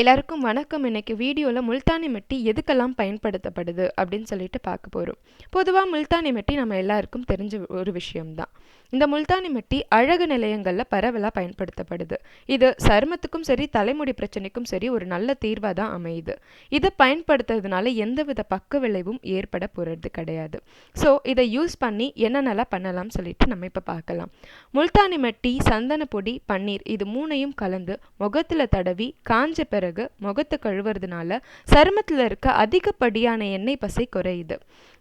எல்லாருக்கும் வணக்கம். இன்னைக்கு வீடியோவில் முல்தானி மெட்டி எதுக்கெல்லாம் பயன்படுத்தப்படுது அப்படின்னு சொல்லிட்டு பார்க்க போகிறோம் பொதுவாக முல்தானி மெட்டி நம்ம எல்லாருக்கும் தெரிஞ்ச ஒரு விஷயம்தான். இந்த முல்தானி மெட்டி அழகு நிலையங்களில் பரவலாக பயன்படுத்தப்படுது. இது சருமத்துக்கும் சரி தலைமுடி பிரச்சனைக்கும் சரி ஒரு நல்ல தீர்வாக தான் அமையுது. இதை பயன்படுத்துறதுனால எந்தவித பக்க விளைவும் ஏற்பட போகிறது கிடையாது. ஸோ இதை யூஸ் பண்ணி என்னென்னலாம் பண்ணலாம்னு சொல்லிட்டு நம்ம இப்போ பார்க்கலாம். முல்தானி மெட்டி சந்தன பொடி பன்னீர் இது மூணையும் கலந்து முகத்தில் தடவி காஞ்ச பிறகு முகத்தை கழுவுறதுனால சருமத்தில் இருக்க அதிகப்படியான எண்ணெய் பசை குறையுது.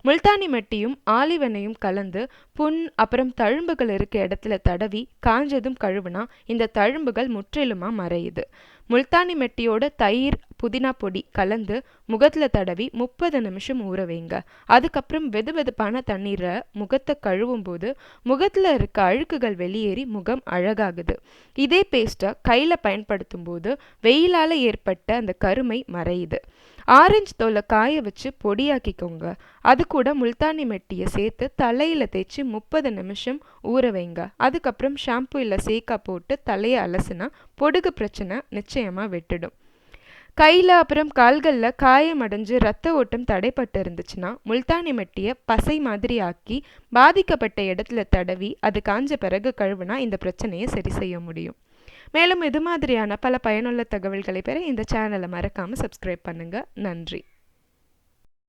முல்தானி மெட்டியும் ஆலிவெண்ணையும் கலந்து புண் அப்புறம் தழும்புகள் இருக்க இடத்துல தடவி காஞ்சதும் கழுவுனா இந்த தழும்புகள் முற்றிலுமாக மறையுது. முல்தானி மெட்டியோட தயிர் புதினா பொடி கலந்து முகத்தில் தடவி முப்பது நிமிஷம் ஊற வைங்க. அதுக்கப்புறம் வெது வெதுப்பான தண்ணீரை முகத்தை கழுவும் போது முகத்தில் இருக்க அழுக்குகள் வெளியேறி முகம் அழகாகுது. இதே பேஸ்ட்டை கையில் பயன்படுத்தும் போது வெயிலால் ஏற்பட்ட அந்த கருமை மறையுது. ஆரஞ்சு தோலை காய வச்சு பொடியாக்கிக்கோங்க. அது கூட முல்தானி மெட்டியை சேர்த்து தலையில் தேய்ச்சி முப்பது நிமிஷம் ஊற வைங்க. அதுக்கப்புறம் ஷாம்பு இல்லை சேக்கா போட்டு தலையை அலசுனா பொடுகு பிரச்சனை நிச்சயமாக வெட்டிடும். கையில் அப்புறம் கால்களில் காயம் அடைஞ்சு ரத்த ஓட்டம் தடைப்பட்டு இருந்துச்சுன்னா முல்தானி மெட்டியை பசை மாதிரி ஆக்கி பாதிக்கப்பட்ட இடத்துல தடவி அது காஞ்ச பிறகு கழுவுனா இந்த பிரச்சனையை சரி செய்ய முடியும். மேலும் இது மாதிரியான பல பயனுள்ள தகவல்களை பெற இந்த சேனலை மறக்காமல் சப்ஸ்கிரைப் பண்ணுங்கள் நன்றி.